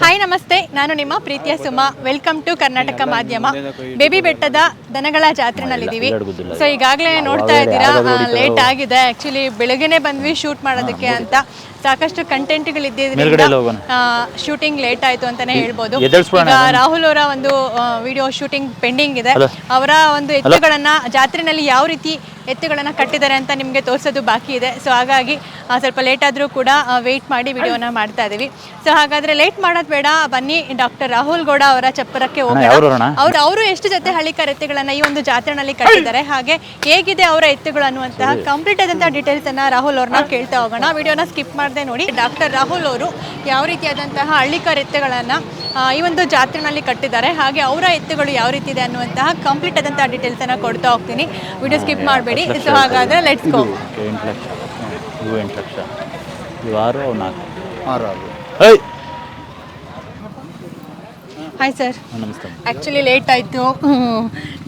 Hi ನಮಸ್ತೆ. ನಾನು ನಿಮ್ಮ ಪ್ರೀತಿಯ ಸುಮ. ವೆಲ್ಕಮ್ ಟು ಕರ್ನಾಟಕ ಮಾಧ್ಯಮ. ಬೇಬಿ ಬೆಟ್ಟದ ದನಗಳ ಜಾತ್ರೆನಲ್ಲಿದ್ದೀವಿ. ಸೊ ಈಗಾಗಲೇ ನೋಡ್ತಾ ಇದ್ದೀರಾ? ಲೇಟ್ ಆಗಿದೆ. ಆಕ್ಚುಲಿ ಬೆಳಗ್ಗೆನೆ ಬಂದ್ವಿ ಶೂಟ್ ಮಾಡೋದಕ್ಕೆ ಅಂತ. ಸಾಕಷ್ಟು ಕಂಟೆಂಟ್ಗಳು ಇದ್ದಿದ್ರಿಂದ ಶೂಟಿಂಗ್ ಲೇಟ್ ಆಯ್ತು ಅಂತಾನೆ ಹೇಳ್ಬೋದು. ಈಗ ರಾಹುಲ್ ಅವರ ಒಂದು ವಿಡಿಯೋ ಶೂಟಿಂಗ್ ಪೆಂಡಿಂಗ್ ಇದೆ. ಅವರ ಒಂದು ಎತ್ತುಗಳನ್ನ ಜಾತ್ರೆನಲ್ಲಿ ಯಾವ ರೀತಿ ಎತ್ತುಗಳನ್ನ ಕಟ್ಟಿದ್ದಾರೆ ಅಂತ ನಿಮಗೆ ತೋರಿಸೋದು ಬಾಕಿ ಇದೆ. ಸೊ ಹಾಗಾಗಿ ಸ್ವಲ್ಪ ಲೇಟ್ ಆದ್ರೂ ಕೂಡ ವೆಯ್ಟ್ ಮಾಡಿ ವಿಡಿಯೋನ ಮಾಡ್ತಾ ಇದ್ದೀವಿ ಸೊ ಹಾಗಾದ್ರೆ ಲೇಟ್ ಮಾಡೋದು ಬೇಡ. ಬನ್ನಿ ಡಾಕ್ಟರ್ ರಾಹುಲ್ ಗೌಡ ಅವರ ಚಪ್ಪರಕ್ಕೆ ಹೋಗೋಣ. ಅವ್ರು ಅವರು ಎಷ್ಟು ಜೊತೆ ಹಳ್ಳಿ ಎತ್ತುಗಳನ್ನ ಈ ಒಂದು ಜಾತ್ರೆನಲ್ಲಿ ಕಟ್ಟಿದ್ದಾರೆ ಹಾಗೆ ಹೇಗಿದೆ ಅವರ ಎತ್ತುಗಳು ಅನ್ನುವಂತಹ ಕಂಪ್ಲೀಟ್ ಆದಂತಹ ಡೀಟೇಲ್ಸ್ ಅನ್ನ ರಾಹುಲ್ ಅವ್ರನ್ನ ಕೇಳ್ತಾ ಹೋಗೋಣ. ವಿಡಿಯೋನ ಸ್ಕಿಪ್ ಮಾಡದೆ ನೋಡಿ. ಡಾಕ್ಟರ್ ರಾಹುಲ್ ಅವರು ಯಾವ ರೀತಿಯಾದಂತಹ ಹಳ್ಳಿಕರ್ ಎತ್ತುಗಳನ್ನ ಈ ಒಂದು ಜಾತ್ರೆನಲ್ಲಿ ಕಟ್ಟಿದ್ದಾರೆ ಹಾಗೆ ಅವರ ಎತ್ತುಗಳು ಯಾವ ರೀತಿ ಇದೆ ಅನ್ನುವಂತಹ ಕಂಪ್ಲೀಟ್ ಆದಂತಹ ಡೀಟೇಲ್ಸ್ ಅನ್ನ ಕೊಡ್ತಾ ಹೋಗ್ತೀನಿ. ವಿಡಿಯೋ ಸ್ಕಿಪ್ ಮಾಡಬೇಡಿ. ಸೊ ಹಾಗಾದ್ರೆ ಲೆಟ್ಸ್ ಗೋ ಎಂಟು ಲಕ್ಷ ಇವು ಎಂಟು ಲಕ್ಷ ಇವು ಆರು ನಾಲ್ಕು? ಆರು ಆರು. ಐ ಹಾಯ್ ಸರ್ ನಮಸ್ತೆ. ಆ್ಯಕ್ಚುಲಿ ಲೇಟ್ ಆಯಿತು.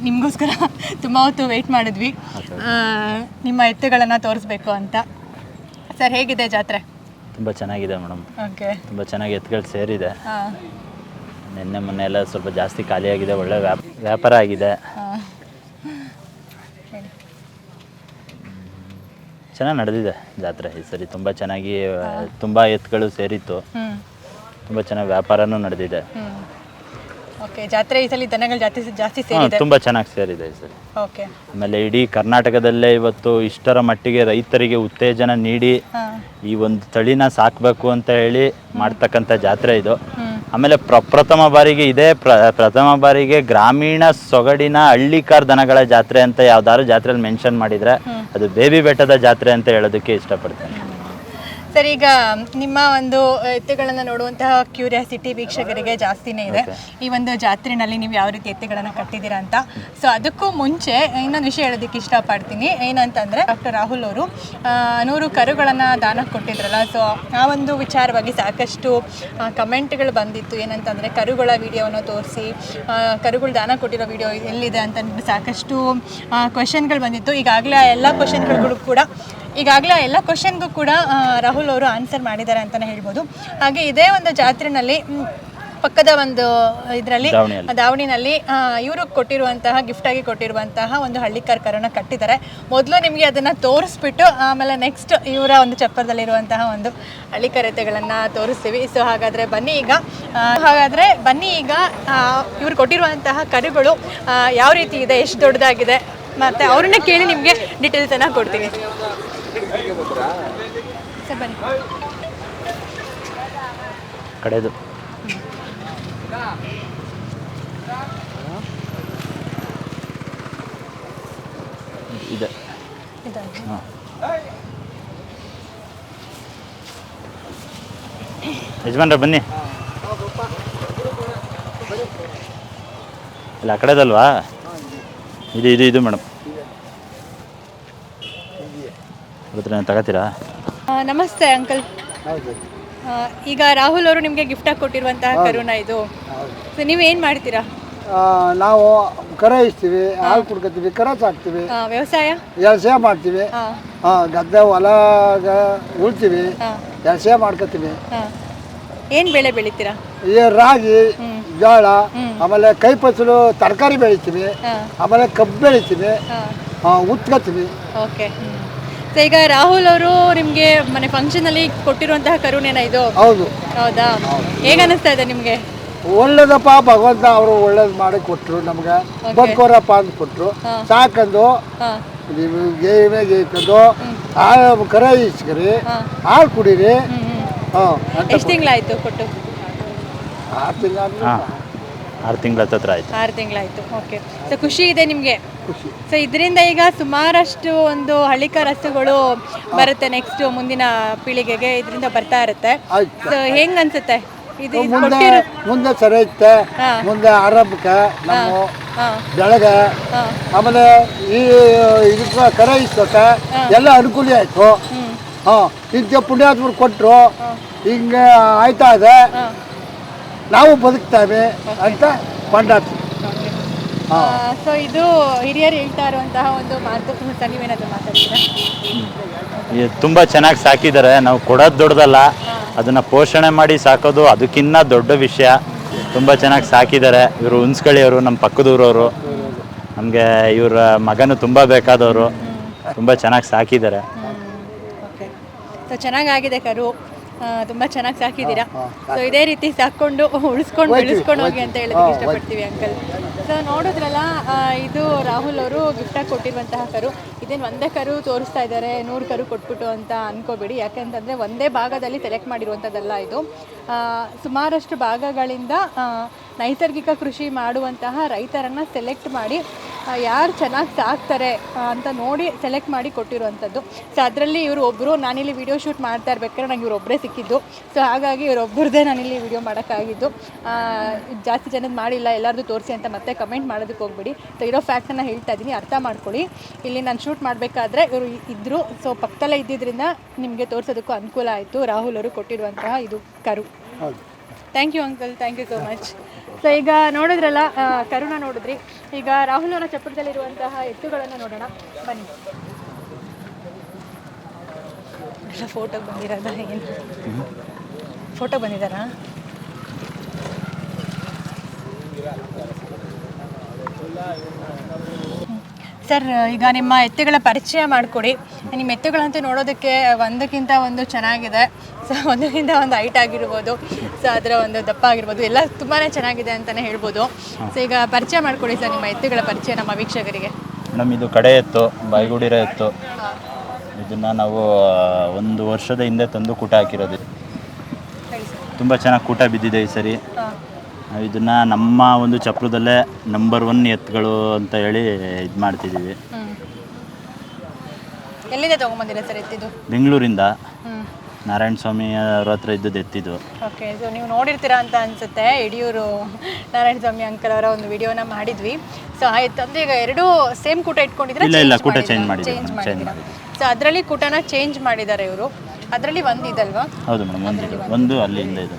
ನಿಮಗೋಸ್ಕರ ತುಂಬ ಹೊತ್ತು ವೆಯ್ಟ್ ಮಾಡಿದ್ವಿ. ನಿಮ್ಮ ಎತ್ತುಗಳನ್ನು ತೋರಿಸ್ಬೇಕು ಅಂತ. ಸರ್ ಹೇಗಿದೆ ಜಾತ್ರೆ? ತುಂಬ ಚೆನ್ನಾಗಿದೆ ಮೇಡಮ್. ಓಕೆ ತುಂಬ ಚೆನ್ನಾಗಿ ಎತ್ತುಗಳು ಸೇರಿದೆ. ನಿನ್ನೆ ಮೊನ್ನೆ ಎಲ್ಲ ಸ್ವಲ್ಪ ಜಾಸ್ತಿ ಖಾಲಿಯಾಗಿದೆ ಒಳ್ಳೆ ವ್ಯಾಪ ವ್ಯಾಪಾರ ಆಗಿದೆ. ಚೆನ್ನಾಗಿ ನಡೆದಿದೆ ಜಾತ್ರೆ ಈ ಸರಿ. ತುಂಬ ಚೆನ್ನಾಗಿ ತುಂಬ ಎತ್ತುಗಳು ಸೇರಿತ್ತು. ತುಂಬ ಚೆನ್ನಾಗಿ ವ್ಯಾಪಾರನೂ ನಡೆದಿದೆ. ಓಕೆ ಜಾತ್ರೆ ಈ ಸಲ ದನಗಳು ಜಾಸ್ತಿ ಜಾಸ್ತಿ ಹಾಂ ಸೇರಿದೆ. ತುಂಬ ಚೆನ್ನಾಗಿ ಸೇರಿದೆ ಈ ಸರಿ ಓಕೆ. ಆಮೇಲೆ ಇಡೀ ಕರ್ನಾಟಕದಲ್ಲೇ ಇವತ್ತು ಇಷ್ಟರ ಮಟ್ಟಿಗೆ ರೈತರಿಗೆ ಉತ್ತೇಜನ ನೀಡಿ ಹಾಂ. ಈ ಒಂದು ತಳಿನ ಸಾಕಬೇಕು ಅಂತ ಹೇಳಿ ಮಾಡ್ತಕ್ಕಂಥ ಜಾತ್ರೆ ಇದು. ಆಮೇಲೆ ಪ್ರಪ್ರಥಮ ಬಾರಿಗೆ ಇದೇ ಪ್ರ ಪ್ರಥಮ ಬಾರಿಗೆ ಗ್ರಾಮೀಣ ಸೊಗಡಿನ ಹಳ್ಳಿಕಾರ್ ದನಗಳ ಜಾತ್ರೆ ಅಂತ ಯಾವ್ದಾದ್ರು ಜಾತ್ರೆಯಲ್ಲಿ ಮೆನ್ಷನ್ ಮಾಡಿದ್ರೆ ಅದು ಬೇಬಿ ಬೆಟ್ಟದ ಜಾತ್ರೆ ಅಂತ ಹೇಳೋದಕ್ಕೆ ಇಷ್ಟಪಡ್ತೇನೆ. ಸರ್ ಈಗ ನಿಮ್ಮ ಒಂದು ಎತ್ತುಗಳನ್ನು ನೋಡುವಂತಹ ಕ್ಯೂರಿಯಾಸಿಟಿ ವೀಕ್ಷಕರಿಗೆ ಜಾಸ್ತಿನೇ ಇದೆ. ಈ ಒಂದು ಜಾತ್ರೆನಲ್ಲಿ ನೀವು ಯಾವ ರೀತಿ ಎತ್ತುಗಳನ್ನು ಕಟ್ಟಿದ್ದೀರಾ ಅಂತ. ಸೊ ಅದಕ್ಕೂ ಮುಂಚೆ ಇನ್ನೊಂದು ವಿಷಯ ಹೇಳೋದಕ್ಕೆ ಇಷ್ಟಪಡ್ತೀನಿ. ಏನಂತಂದರೆ ಡಾಕ್ಟರ್ ರಾಹುಲ್ ಅವರು ನೂರು ಕರುಗಳನ್ನು ದಾನ ಕೊಟ್ಟಿದ್ರಲ್ಲ. ಸೊ ಆ ಒಂದು ವಿಚಾರವಾಗಿ ಸಾಕಷ್ಟು ಕಮೆಂಟ್ಗಳು ಬಂದಿತ್ತು. ಏನಂತಂದರೆ ಕರುಗಳ ವಿಡಿಯೋವನ್ನು ತೋರಿಸಿ ಕರುಗಳು ದಾನ ಕೊಟ್ಟಿರೋ ವಿಡಿಯೋ ಎಲ್ಲಿದೆ ಅಂತ ಸಾಕಷ್ಟು ಕ್ವಶನ್ಗಳು ಬಂದಿತ್ತು. ಈಗಾಗಲೇ ಆ ಎಲ್ಲ ಕ್ವಶನ್ಗಳು ಕೂಡ ಈಗಾಗಲೇ ಎಲ್ಲ ಕ್ವಶನ್ಗೂ ಕೂಡ ರಾಹುಲ್ ಅವರು ಆನ್ಸರ್ ಮಾಡಿದ್ದಾರೆ ಅಂತಲೇ ಹೇಳ್ಬೋದು. ಹಾಗೆ ಇದೇ ಒಂದು ಜಾತ್ರೆನಲ್ಲಿ ಪಕ್ಕದ ಒಂದು ಇದರಲ್ಲಿ ದಾವಣಿನಲ್ಲಿ ಇವರು ಕೊಟ್ಟಿರುವಂತಹ ಗಿಫ್ಟ್ ಆಗಿ ಕೊಟ್ಟಿರುವಂತಹ ಒಂದು ಹಳ್ಳಿಕಾರ್ ಕರನ ಕಟ್ಟಿದ್ದಾರೆ. ಮೊದಲು ನಿಮಗೆ ಅದನ್ನ ತೋರಿಸ್ಬಿಟ್ಟು ಆಮೇಲೆ ನೆಕ್ಸ್ಟ್ ಇವರ ಒಂದು ಚಪ್ಪರದಲ್ಲಿರುವಂತಹ ಒಂದು ಹಳ್ಳಿ ಎತ್ತೆಗಳನ್ನು ತೋರಿಸ್ತೀವಿ. ಸೊ ಹಾಗಾದ್ರೆ ಬನ್ನಿ ಈಗ. ಹಾಗಾದ್ರೆ ಬನ್ನಿ ಈಗ ಇವರು ಕೊಟ್ಟಿರುವಂತಹ ಕರುಗಳು ಯಾವ ರೀತಿ ಇದೆ ಎಷ್ಟು ದೊಡ್ಡದಾಗಿದೆ ಮತ್ತೆ ಅವ್ರನ್ನ ಕೇಳಿ ನಿಮಗೆ ಡೀಟೇಲ್ಸ್ ಅನ್ನ ಕೊಡ್ತೀನಿ ಸರ್ ಬನ್ನಿ. ಕಡೆದು. ಇದೆ. ಹಾಂ ಯಜಮಾನ್ರ ಬನ್ನಿ. ಇಲ್ಲ ಆ ಕಡೆದಲ್ವಾ? ಇದು ಇದು ಇದು ಮೇಡಮ್. ಹತ್ರ ತಗೋತೀರಾ? ನಮಸ್ತೆ ಅಂಕಲ್. ಆ, ಈಗ ರಾಹುಲ್ ಅವರು ನಿಮಗೆ ಗಿಫ್ಟ್ ಆಗಿ ಕೊಟ್ಟಿರುವಂತಹ ಕರುಣ ಇದು. ಸೊ ನೀವು ಏನು ಮಾಡ್ತೀರಾ? ಆ, ನಾವು ಕರ ಇಸ್ತೀವಿ ಹಾಲು ಕುಡ್ಕೋತೀವಿ ಕರ ಸಾಕ್ತೀವಿ. ಆ, ವ್ಯವಸಾಯ? ವ್ಯವಸಾಯ ಮಾಡ್ತೀವಿ. ಹಾಂ. ಗದ್ದೆ ಹೊಲ ಉಳ್ತೀವಿ. ವ್ಯವಸಾಯ ಮಾಡ್ಕೊತೀವಿ. ಹಾಂ. ಏನು ಬೆಳೆ ಬೆಳಿತೀರಾ? ಈ ರಾಗಿ ಜೋಳ ಆಮೇಲೆ ಕೈ ಫಸಲು ತರಕಾರಿ ಬೆಳಿತೀವಿ. ಹಾಂ. ಆಮೇಲೆ ಕಬ್ಬು ಬೆಳಿತೀವಿ. ಹಾಂ. ಉತ್ಕೋತೀವಿ. ಓಕೆ. ಸೊ ಈಗ ರಾಹುಲ್ ಅವರು ನಿಮಗೆ ಮನೆ ಫಂಕ್ಷನಲ್ಲಿ ಕೊಟ್ಟಿರುವಂತಹ ಕರುಣೇನ ಇದು. ಹೌದು. ಹೌದಾ? ಹೇಗ ಅನಿಸ್ತಾ ಇದೆ ನಿಮಗೆ? ಒಳ್ಳೇದಪ್ಪ ಭಗವಂತ ಅವರು ಒಳ್ಳೇದು ಮಾಡಿ ಕೊಟ್ಟರು ನಮ್ಗೆ. ಬದುಕೋರಪ್ಪ ಅಂತ ಕೊಟ್ಟರು ಸಾಕಂದು. ಹಾಂ. ನೀವು ಗೇವೆ ಗೇಯ್ಕೊಂಡು ಹಾಲು ಕರ ಇಸ್ಕರಿ ಹಾಲು ಕುಡೀರಿ. ಹ್ಞೂ ಹಾಂ. ಎಷ್ಟು ತಿಂಗಳಾಯ್ತು ಕೊಟ್ಟು? ಆರು ತಿಂಗಳು ಆರು ತಿಂಗಳ ಹತ್ರ ಆಯ್ತು. ಆರು ತಿಂಗಳಾಯ್ತು. ಓಕೆ ಸೊ ಖುಷಿ ಇದೆ ನಿಮಗೆ. ಖುಷಿ. ಸೊ ಇದರಿಂದ ಈಗ ಸುಮಾರಷ್ಟು ಒಂದು ಹಳಿಕ ರಸ್ತೆಗಳು ಬರುತ್ತೆ ನೆಕ್ಸ್ಟ್ ಮುಂದಿನ ಪೀಳಿಗೆಗೆ ಇದರಿಂದ ಬರ್ತಾ ಇರುತ್ತೆ. ಸೊ ಹೆಂಗ್ ಅನ್ಸುತ್ತೆ? ಇದು ಇದು ಮುಂದೆ ಕೊಟ್ಟಿರೋ ಮುಂದೆ ಸರಿ ಐತೆ ಹಾ. ಮುಂದೆ ಆರಂಭಕ್ಕೆ ನಮ್ಮ ಬೆಳಗ ಹಾಂ. ಆಮೇಲೆ ಈ ಇದಕ್ಕೆ ಕರ ಇಸ್ಕೊಕ್ಕೆ ಎಲ್ಲ ಅನುಕೂಲ ಆಯ್ತು. ಹಾ ಹಾಂ ಇಂಥ ಪುಣ್ಯಾತ್ಮರು ಕೊಟ್ಟರು ಹಿಂಗೆ ಆಯ್ತಾ ಇದೆ. ಹಾಂ. ನಾವು ಬದುಕ್ತೇವೆ ಅಂತ ಕೊಂಡಾಡ್ತೀವಿ ಸೊ ಇದು ಹಿರಿಯರು ಹೇಳ್ತಾ ಇರುವಂತಹ ಒಂದು ಮಾತು ಸರ್ ನೀವೇನಾದ್ರು ಮಾತಾಡ್ತೀರಾ ತುಂಬ ಚೆನ್ನಾಗಿ ಸಾಕಿದ್ದಾರೆ. ನಾವು ಕೊಡೋದು ದೊಡ್ಡದಲ್ಲ. ಅದನ್ನ ಪೋಷಣೆ ಮಾಡಿ ಸಾಕೋದು ಅದಕ್ಕಿನ್ನ ದೊಡ್ಡ ವಿಷಯ. ತುಂಬಾ ಚೆನ್ನಾಗಿ ಸಾಕಿದ್ದಾರೆ. ಇವರು ಹುನ್ಸ್ಕಳಿಯವರು ನಮ್ಮ ಪಕ್ಕದೂರವರು. ನಮಗೆ ಇವರ ಮಗನು ತುಂಬಾ ಬೇಕಾದವರು. ತುಂಬಾ ಚೆನ್ನಾಗಿ ಸಾಕಿದ್ದಾರೆ. ಓಕೆ ಸೊ ಚೆನ್ನಾಗಾಗಿದೆ ಕರು. ತುಂಬಾ ಚೆನ್ನಾಗಿ ಸಾಕಿದ್ದೀರಾ? ಸೊ ಇದೇ ರೀತಿ ಸಾಕೊಂಡು ಉಳಿಸ್ಕೊಂಡು ಬೆಳೆಸ್ಕೊಂಡು ಹೋಗಿ ಅಂತ ಹೇಳೋದಕ್ಕೆ ಇಷ್ಟಪಡ್ತೀವಿ ಅಂಕಲ್. ನೋಡಿದ್ರಲ್ಲ ಇದು ರಾಹುಲ್ ಅವರು ಗಿಫ್ಟಾಗಿ ಕೊಟ್ಟಿರುವಂತಹ ಕರು. ಇದೇನು ಒಂದೇ ಕರು ತೋರಿಸ್ತಾ ಇದ್ದಾರೆ, ನೂರು ಕರು ಕೊಟ್ಬಿಟ್ಟು ಅಂತ ಅನ್ಕೋಬೇಡಿ. ಯಾಕೆಂತಂದರೆ ಒಂದೇ ಭಾಗದಲ್ಲಿ ಸೆಲೆಕ್ಟ್ ಮಾಡಿರುವಂಥದ್ದಲ್ಲ ಇದು. ಸುಮಾರಷ್ಟು ಭಾಗಗಳಿಂದ ನೈಸರ್ಗಿಕ ಕೃಷಿ ಮಾಡುವಂತಹ ರೈತರನ್ನು ಸೆಲೆಕ್ಟ್ ಮಾಡಿ ಯಾರು ಚೆನ್ನಾಗಿ ಸಾಕ್ತಾರೆ ಅಂತ ನೋಡಿ ಸೆಲೆಕ್ಟ್ ಮಾಡಿ ಕೊಟ್ಟಿರುವಂಥದ್ದು ಸೊ ಅದರಲ್ಲಿ ಇವರು ಒಬ್ಬರು ನಾನಿಲ್ಲಿ ವಿಡಿಯೋ ಶೂಟ್ ಮಾಡ್ತಾ ಇರ್ಬೇಕಾದ್ರೆ ನಂಗೆ ಇವರೊಬ್ಬರೇ ಸಿಕ್ಕಿದ್ದು. ಸೊ ಹಾಗಾಗಿ ಇವರೊಬ್ಬರದೇ ನಾನಿಲ್ಲಿ ವಿಡಿಯೋ ಮಾಡೋಕ್ಕಾಗಿದ್ದು. ಜಾಸ್ತಿ ಜನದ ಮಾಡಿಲ್ಲ, ಎಲ್ಲರದು ತೋರಿಸಿ ಅಂತ ಮತ್ತೆ ಕಮೆಂಟ್ ಮಾಡೋದಕ್ಕೆ ಹೋಗ್ಬಿಡಿ. ಸೊ ಇರೋ ಫ್ಯಾಕ್ಟನ್ನು ಹೇಳ್ತಾ ಇದ್ದೀನಿ ಅರ್ಥ ಮಾಡ್ಕೊಳ್ಳಿ. ಇಲ್ಲಿ ನಾನು ಶೂಟ್ ಮಾಡಬೇಕಾದ್ರೆ ಇವರು ಇದ್ದರು ಸೊ ಪಕ್ಕದಲ್ಲೇ ಇದ್ದಿದ್ದರಿಂದ ನಿಮಗೆ ತೋರಿಸೋದಕ್ಕೂ ಅನುಕೂಲ ಆಯಿತು. ರಾಹುಲ್ ಅವರು ಕೊಟ್ಟಿರುವಂತಹ ಇದು ಕರು. Thank you uncle thank you so much so ಈಗ ನೋಡಿದ್ರಲ್ಲ ಕರುಣ ನೋಡಿದ್ರಿ. ಈಗ ರಾಹುಲ್ ಅವರ ಚಪ್ಪಟದಲ್ಲಿರುವಂತಹ ಎತ್ತುಗಳನ್ನು ನೋಡೋಣ. ಬನ್ನಿ. ಫೋಟೋಗೆ ಬಂದಿರೋದ ಏನು? ಫೋಟೋ ಬಂದಿದ್ದಾರಾ ಸರ್ ಈಗ ನಿಮ್ಮ ಎತ್ತುಗಳ ಪರಿಚಯ ಮಾಡಿಕೊಡಿ. ನಿಮ್ಮ ಎತ್ತುಗಳಂತೂ ನೋಡೋದಕ್ಕೆ ಒಂದಕ್ಕಿಂತ ಒಂದು ಚೆನ್ನಾಗಿದೆ. ಸೊ ಒಂದಕ್ಕಿಂತ ಒಂದು ಹೈಟ್ ಆಗಿರ್ಬೋದು. ಸೊ ಅದರ ಒಂದು ದಪ್ಪ ಆಗಿರ್ಬೋದು. ಎಲ್ಲ ತುಂಬಾ ಚೆನ್ನಾಗಿದೆ ಅಂತಲೇ ಹೇಳ್ಬೋದು. ಸೊ ಈಗ ಪರಿಚಯ ಮಾಡಿಕೊಡಿ ಸರ್ ನಿಮ್ಮ ಎತ್ತುಗಳ ಪರಿಚಯ ನಮ್ಮ ವೀಕ್ಷಕರಿಗೆ. ಮೇಡಮ್ ಇದು ಕಡೆ ಎತ್ತು ಬಾಯಿಗುಡಿರ ಎತ್ತು. ಇದನ್ನು ನಾವು ಒಂದು ವರ್ಷದ ಹಿಂದೆ ತಂದು ಕೂಟ ಹಾಕಿರೋದು. ತುಂಬ ಚೆನ್ನಾಗಿ ಕೂಟ ಬಿದ್ದಿದೆ ಈ ಸರಿ. ನಾವು ಇದನ್ನ ನಮ್ಮ ಒಂದು ಚಪ್ರದಲ್ಲೇ ನಂಬರ್ ಒನ್ ಎತ್ತುಗಳು ಅಂತ ಹೇಳಿ ಇದು ಮಾಡ್ತಿದ್ದೀವಿ ಹ್ಞೂ ಎಲ್ಲಿಂದ ತೊಗೊಂಬಂದಿರ ಸರ್ ಎತ್ತಿದ್ದು? ಬೆಂಗಳೂರಿಂದ. ನಾರಾಯಣ ಸ್ವಾಮಿ ಅವ್ರ ಹತ್ರ ಇದ್ದದ್ದು ಎತ್ತಿದ್ದು. ಓಕೆ ಸೊ ನೀವು ನೋಡಿರ್ತೀರಾ ಅಂತ ಅನ್ಸುತ್ತೆ. ಯಡಿಯೂರು ನಾರಾಯಣ ಸ್ವಾಮಿ ಅಂಕಲ್ ಅವರ ಒಂದು ವಿಡಿಯೋನ ಮಾಡಿದ್ವಿ. ಸೊ ಆಯ್ತು ಅಂದ್ರೆ ಈಗ ಎರಡು ಸೇಮ್ ಕೂಟ ಇಟ್ಕೊಂಡಿದ್ರೆ ಇಲ್ಲ, ಇಲ್ಲ, ಕೂಟ ಚೇಂಜ್ ಮಾಡಿ ಚೇಂಜ್ ಮಾಡಿದ್ದೀರಾ ಸೊ ಅದರಲ್ಲಿ ಕೂಟನ ಚೇಂಜ್ ಮಾಡಿದ್ದಾರೆ ಇವರು. ಅದರಲ್ಲಿ ಒಂದು ಇದಲ್ವಾ? ಹೌದು ಮೇಡಮ್ ಒಂದು ಒಂದು ಅಲ್ಲಿಂದ ಇದು.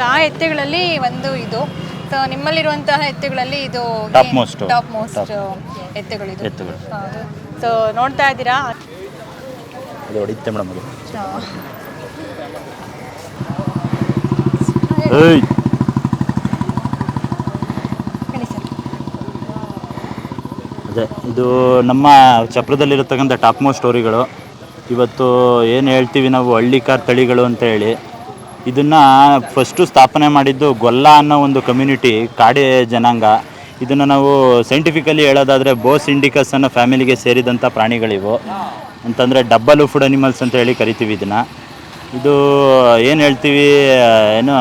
ಸೊ ಆ ಎತ್ತೆಗಳಲ್ಲಿ ಒಂದು ಇದು. ಸೊ ನಿಮ್ಮಲ್ಲಿರುವಂತಹ ಎತ್ತುಗಳಲ್ಲಿ ಇದು Top most. ಟಾಪ್ ಮೋಸ್ಟ್ ಎತ್ತುಗಳು. ಹೌದು. ಸೊ ನೋಡ್ತಾ ಇದ್ದೀರಾ? ಅದು ಮೇಡಮ್ ಅದು. ಏಯ್! ಅದೇ ಇದು ನಮ್ಮ ಚಪ್ರದಲ್ಲಿರತಕ್ಕಂಥ ಟಾಪ್ ಮೋಸ್ಟ್ ಸ್ಟೋರಿಗಳು ಇವತ್ತು ಏನು ಹೇಳ್ತೀವಿ ನಾವು ಹಳ್ಳಿಕಾರ್ ತಳಿಗಳು ಅಂತ ಹೇಳಿ. ಇದನ್ನು ಫಸ್ಟು ಸ್ಥಾಪನೆ ಮಾಡಿದ್ದು ಗೊಲ್ಲ ಅನ್ನೋ ಒಂದು ಕಮ್ಯುನಿಟಿ ಕಾಡೆ ಜನಾಂಗ. ಇದನ್ನು ನಾವು ಸೈಂಟಿಫಿಕಲಿ ಹೇಳೋದಾದರೆ ಬೋಸ್ ಇಂಡಿಕಸ್ ಅನ್ನೋ ಫ್ಯಾಮಿಲಿಗೆ ಸೇರಿದಂಥ ಪ್ರಾಣಿಗಳಿವು. ಅಂತಂದರೆ ಡಬ್ಬಲ್ ಫುಡ್ ಅನಿಮಲ್ಸ್ ಅಂತ ಹೇಳಿ ಕರಿತೀವಿ ಇದನ್ನು. ಇದು ಏನು ಹೇಳ್ತೀವಿ, ಏನು,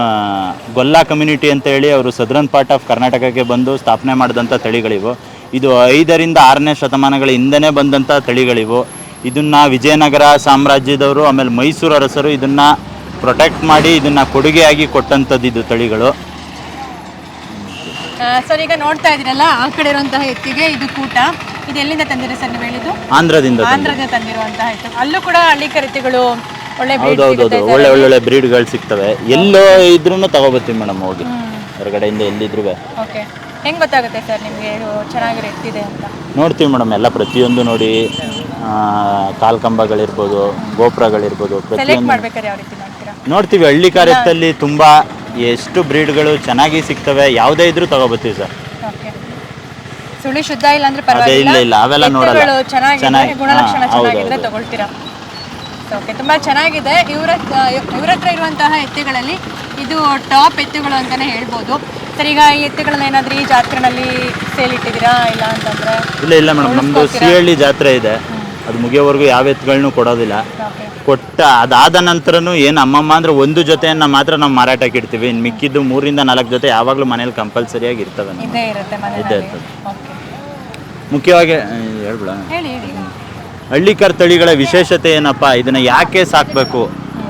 ಗೊಲ್ಲ ಕಮ್ಯುನಿಟಿ ಅಂತ ಹೇಳಿ ಅವರು ಸದರನ್ ಪಾರ್ಟ್ ಆಫ್ ಕರ್ನಾಟಕಕ್ಕೆ ಬಂದು ಸ್ಥಾಪನೆ ಮಾಡಿದಂಥ ತಳಿಗಳಿವು. ಇದು ಐದರಿಂದ ಆರನೇ ಶತಮಾನಗಳ ಹಿಂದೆನೇ ಬಂದಂಥ ತಳಿಗಳಿವು. ಇದನ್ನು ವಿಜಯನಗರ ಸಾಮ್ರಾಜ್ಯದವರು, ಆಮೇಲೆ ಮೈಸೂರು ಅರಸರು ಇದನ್ನು ಪ್ರೊಟೆಕ್ಟ್ ಮಾಡಿ ಇದನ್ನು ಕೊಡುಗೆಯಾಗಿ ಕೊಟ್ಟಂಥದ್ದು ಇದು ತಳಿಗಳು. ಸರ್ ಈಗ ನೋಡ್ತಾ ಇದ್ದೀರಲ್ಲ ಆ ಕಡೆ ಇರುವಂತಹ ಎತ್ತಿಗೆ ಇದು ಕೂಟ. ಇದು ಎಲ್ಲಿಂದ ತಂದಿರ ಸರ್ ನೀವು ಹೇಳಿದ್ದು? ಆಂಧ್ರದಿಂದ. ಆಂಧ್ರದಿಂದ ತಂದಿರುವಂತಹ ಎತ್ತು ಅಲ್ಲೂ ಕೂಡ ಹಳ್ಳಿ ಕರಿತಿಗಳು ಒಳ್ಳೆ breed ಹೌದೌದೌದು ಸಿಗುತ್ತೆ. ಒಳ್ಳೆ ಒಳ್ಳೊಳ್ಳೆ ಬ್ರೀಡ್ಗಳು ಸಿಗ್ತವೆ. ಎಲ್ಲೋ ಇದ್ರೂ ತಗೋಬರ್ತೀವಿ ಮೇಡಮ್ ಹೋಗಿ. ಹೊರಗಡೆಯಿಂದ ಎಲ್ಲಿದ್ರು ಓಕೆ. ಹೆಂಗ್ ಗೊತ್ತಾಗುತ್ತೆ ಸರ್ ನಿಮಗೆ ಚೆನ್ನಾಗಿರೋ ಎತ್ತಿದೆ ಅಂತ? ನೋಡ್ತೀವಿ ಮೇಡಮ್ ಎಲ್ಲ ಪ್ರತಿಯೊಂದು ನೋಡಿ. ಆ, ಕಾಲ್ ಕಂಬಗಳಿರ್ಬೋದು ಗೋಪುರಗಳಿರ್ಬೋದು ಸೆಲೆಕ್ಟ್ ಪ್ರತಿಯೊಂದು. ಮಾಡ್ಬೇಕಾದ್ರೆ ಯಾವ ರೀತಿ? ನೋಡ್ತೀವಿ ಹಳ್ಳಿ ಕಾರ್ಯದಲ್ಲಿ ತುಂಬಾ ಎಷ್ಟು ಬ್ರೀಡ್ಗಳು ಚೆನ್ನಾಗಿ ಸಿಗ್ತವೆ ಯಾವುದೇ ಇದ್ರೂ ತಗೋಬತ್ತೀವಿ ಸರ್. ಓಕೆ ಸುಳಿ ಶುದ್ಧ ಇಲ್ಲ ಅಂದ್ರೆ ಪರವಾಗಿಲ್ಲ. ಇಲ್ಲ ಇಲ್ಲ ಅವೆಲ್ಲ ನೋಡಲ್ಲ. ಎತ್ತುಗಳು ಚೆನ್ನಾಗಿ ಗುಣಲಕ್ಷಣ ಹಾ, ಹೌದು, ಚೆನ್ನಾಗಿದ್ರೆ ಹೌದು. ತಗೊಳ್ತೀರಾ? ಓಕೆ ತುಂಬಾ ಚೆನ್ನಾಗಿದೆ. ಇವರ ಇವ್ರ ಹತ್ರ ಇರುವಂತಹ ಎತ್ತುಗಳಲ್ಲಿ ಇದು ಟಾಪ್ ಎತ್ತುಗಳು ಅಂತಾನೆ ಹೇಳ್ಬೋದು. ಸರ್ ಈಗ ಈ ಎತ್ತುಗಳನ್ನ ಏನಾದ್ರೂ ಈ ಜಾತ್ರೆನಲ್ಲಿ ಸೇಲ್ ಇಟ್ಟಿದ್ದೀರಾ ಇಲ್ಲ ಅಂತಂದ್ರೆ ಇಲ್ಲ ಇಲ್ಲ ಮೇಡಮ್. ನಮ್ದು ಸಿಹಳ್ಳಿ ಜಾತ್ರೆ ಇದೆ. ಅದು ಮುಗಿಯೋವರೆಗೂ ಯಾವ ಎತ್ತುಗಳನ್ನೂ ಕೊಡೋದಿಲ್ಲ. ಕೊಟ್ಟ ಅದಾದ ನಂತರನೂ ಏನು ಅಮ್ಮಮ್ಮ ಅಂದರೆ ಒಂದು ಜೊತೆಯನ್ನು ಮಾತ್ರ ನಾವು ಮಾರಾಟಕ್ಕೆ ಇಡ್ತೀವಿ. ಇನ್ನು ಮಿಕ್ಕಿದ್ದು ಮೂರಿಂದ ನಾಲ್ಕು ಜೊತೆ ಯಾವಾಗಲೂ ಮನೇಲಿ ಕಂಪಲ್ಸರಿಯಾಗಿ ಇರ್ತವೆ ನಮ್ಗೆ. ಇದೇ ಇರುತ್ತೆ ಇದೇ ಮನೆಯಲ್ಲಿ ಇರ್ತದೆ. ಮುಖ್ಯವಾಗಿ ಹೇಳ್ಬಿಡ? ಹೇಳಿ ಹೇಳಿ. ಹಳ್ಳಿಕರ್ ತಳಿಗಳ ವಿಶೇಷತೆ ಏನಪ್ಪ? ಇದನ್ನು ಯಾಕೆ ಸಾಕಬೇಕು?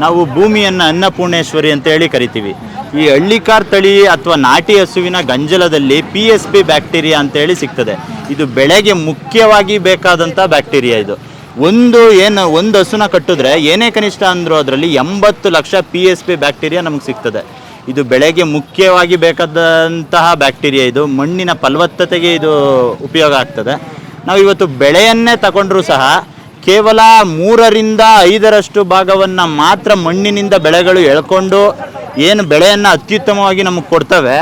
ನಾವು ಭೂಮಿಯನ್ನು ಅನ್ನಪೂರ್ಣೇಶ್ವರಿ ಅಂತ ಹೇಳಿ ಕರಿತೀವಿ. ಈ ಹಳ್ಳಿಕಾರ್ ತಳಿ ಅಥವಾ ನಾಟಿ ಹಸುವಿನ ಗಂಜಲದಲ್ಲಿ ಪಿ ಎಸ್ ಪಿ ಬ್ಯಾಕ್ಟೀರಿಯಾ ಅಂತ ಹೇಳಿ ಸಿಗ್ತದೆ. ಇದು ಬೆಳೆಗೆ ಮುಖ್ಯವಾಗಿ ಬೇಕಾದಂಥ ಬ್ಯಾಕ್ಟೀರಿಯಾ ಇದು. ಒಂದು ಏನು, ಒಂದು ಹಸುನ ಕಟ್ಟಿದ್ರೆ ಏನೇ ಕನಿಷ್ಠ ಅಂದರೂ ಅದರಲ್ಲಿ ಎಂಬತ್ತು lakh P S P bacteria ನಮಗೆ ಸಿಗ್ತದೆ. ಇದು ಬೆಳೆಗೆ ಮುಖ್ಯವಾಗಿ ಬೇಕಾದಂತಹ ಬ್ಯಾಕ್ಟೀರಿಯಾ ಇದು. ಮಣ್ಣಿನ ಫಲವತ್ತತೆಗೆ ಇದು ಉಪಯೋಗ ಆಗ್ತದೆ. ನಾವು ಇವತ್ತು ಬೆಳೆಯನ್ನೇ ತಗೊಂಡ್ರೂ ಸಹ ಕೇವಲ ಮೂರರಿಂದ ಐದರಷ್ಟು ಭಾಗವನ್ನು ಮಾತ್ರ ಮಣ್ಣಿನಿಂದ ಬೆಳೆಗಳು ಎಳ್ಕೊಂಡು ಏನು ಬೆಳೆಯನ್ನು ಅತ್ಯುತ್ತಮವಾಗಿ ನಮಗೆ ಕೊಡ್ತವೆ.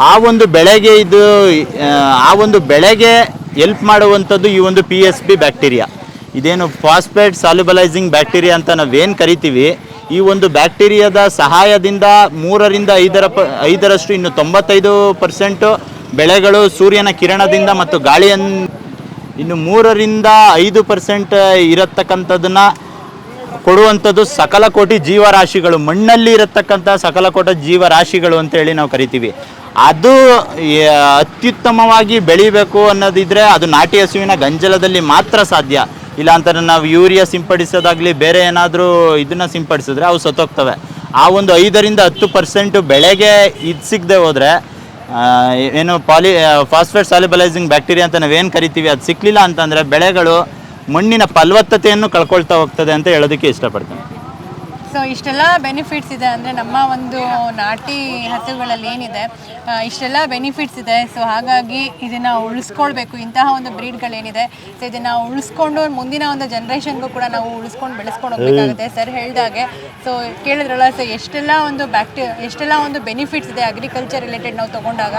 ಆ ಒಂದು ಬೆಳೆಗೆ ಇದು ಆ, ಒಂದು ಬೆಳೆಗೆ ಎಲ್ಪ್ ಮಾಡುವಂಥದ್ದು ಈ ಒಂದು ಪಿ ಎಸ್ ಬಿ ಬ್ಯಾಕ್ಟೀರಿಯಾ ಇದೇನು ಫಾಸ್ಫೇಟ್ ಸಾಲ್ಯುಬಲೈಸಿಂಗ್ ಬ್ಯಾಕ್ಟೀರಿಯಾ ಅಂತ ನಾವೇನು ಕರಿತೀವಿ. ಈ ಒಂದು ಬ್ಯಾಕ್ಟೀರಿಯಾದ ಸಹಾಯದಿಂದ ಮೂರರಿಂದ ಐದರ ಪ ಐದರಷ್ಟು ಇನ್ನು ತೊಂಬತ್ತೈದು ಪರ್ಸೆಂಟು ಬೆಳೆಗಳು ಸೂರ್ಯನ ಕಿರಣದಿಂದ ಮತ್ತು ಗಾಳಿಯನ್ನು ಇನ್ನು ಮೂರರಿಂದ ಐದು ಪರ್ಸೆಂಟ್ ಇರತಕ್ಕಂಥದ್ದನ್ನ ಕೊಡುವಂಥದ್ದು ಸಕಲ ಕೋಟಿ ಜೀವರಾಶಿಗಳು. ಮಣ್ಣಲ್ಲಿ ಇರತಕ್ಕಂಥ ಸಕಲ ಕೋಟ ಜೀವರಾಶಿಗಳು ಅಂತೇಳಿ ನಾವು ಕರಿತೀವಿ. ಅದು ಅತ್ಯುತ್ತಮವಾಗಿ ಬೆಳಿಬೇಕು ಅನ್ನೋದಿದ್ರೆ ಅದು ನಾಟಿ ಹಸುವಿನ ಗಂಜಲದಲ್ಲಿ ಮಾತ್ರ ಸಾಧ್ಯ. ಇಲ್ಲ ಅಂತಾರೆ ನಾವು ಯೂರಿಯಾ ಸಿಂಪಡಿಸೋದಾಗ್ಲಿ ಬೇರೆ ಏನಾದರೂ ಇದನ್ನ ಸಿಂಪಡಿಸಿದ್ರೆ ಅವು ಸತ್ತೋಗ್ತವೆ. ಆ ಒಂದು ಐದರಿಂದ ಹತ್ತು ಪರ್ಸೆಂಟ್ ಬೆಳೆಗೆ ಇದು ಸಿಗದೆ ಹೋದರೆ ಏನು ಪಾಲಿ ಫಾಸ್ಫೇಟ್ ಸಾಲಿಬಲೈಸಿಂಗ್ ಬ್ಯಾಕ್ಟೀರಿಯಾ ಅಂತ ನಾವೇನು ಕರಿತೀವಿ, ಅದು ಸಿಕ್ಕಲಿಲ್ಲ ಅಂತಂದರೆ ಬೆಳೆಗಳು ಮಣ್ಣಿನ ಫಲವತ್ತತೆಯನ್ನು ಕಳ್ಕೊಳ್ತಾ ಹೋಗ್ತದೆ ಅಂತ ಹೇಳೋದಕ್ಕೆ ಇಷ್ಟಪಡ್ತೀನಿ. ಸೊ ಇಷ್ಟೆಲ್ಲ ಬೆನಿಫಿಟ್ಸ್ ಇದೆ ಅಂದರೆ ನಮ್ಮ ಒಂದು ನಾಟಿ ಹಸುಗಳಲ್ಲಿ ಏನಿದೆ ಇಷ್ಟೆಲ್ಲ ಬೆನಿಫಿಟ್ಸ್ ಇದೆ. ಸೊ ಹಾಗಾಗಿ ಇದನ್ನು ಉಳಿಸ್ಕೊಳ್ಬೇಕು. ಇಂತಹ ಒಂದು ಬ್ರೀಡ್ಗಳೇನಿದೆ ಸೊ ಇದನ್ನು ಉಳಿಸ್ಕೊಂಡು ಮುಂದಿನ ಒಂದು ಜನ್ರೇಷನ್ಗೂ ಕೂಡ ನಾವು ಉಳಿಸ್ಕೊಂಡು ಬೆಳೆಸ್ಕೊಂಡು ಹೋಗ್ಬೇಕಾಗುತ್ತೆ. ಸರ್ ಹೇಳ್ದಾಗೆ ಸೊ ಕೇಳಿದ್ರಲ್ಲ ಸೊ ಎಷ್ಟೆಲ್ಲ ಒಂದು ಬ್ಯಾಕ್ಟಿ ಎಷ್ಟೆಲ್ಲ ಒಂದು ಬೆನಿಫಿಟ್ಸ್ ಇದೆ ಅಗ್ರಿಕಲ್ಚರ್ ರಿಲೇಟೆಡ್ ನಾವು ತಗೊಂಡಾಗ.